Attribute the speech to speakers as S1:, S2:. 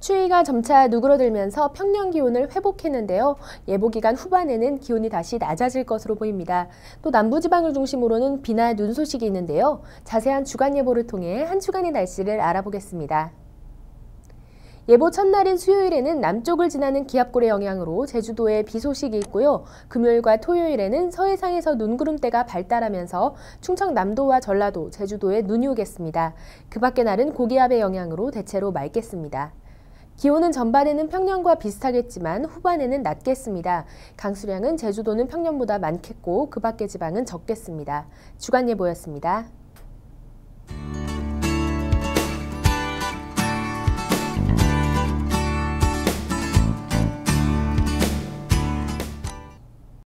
S1: 추위가 점차 누그러들면서 평년 기온을 회복했는데요. 예보 기간 후반에는 기온이 다시 낮아질 것으로 보입니다. 또 남부지방을 중심으로는 비나 눈 소식이 있는데요. 자세한 주간 예보를 통해 한 주간의 날씨를 알아보겠습니다. 예보 첫날인 수요일에는 남쪽을 지나는 기압골의 영향으로 제주도에 비 소식이 있고요. 금요일과 토요일에는 서해상에서 눈구름대가 발달하면서 충청 남도와 전라도, 제주도에 눈이 오겠습니다. 그 밖의 날은 고기압의 영향으로 대체로 맑겠습니다. 기온은 전반에는 평년과 비슷하겠지만 후반에는 낮겠습니다. 강수량은 제주도는 평년보다 많겠고 그 밖의 지방은 적겠습니다. 주간 예보였습니다.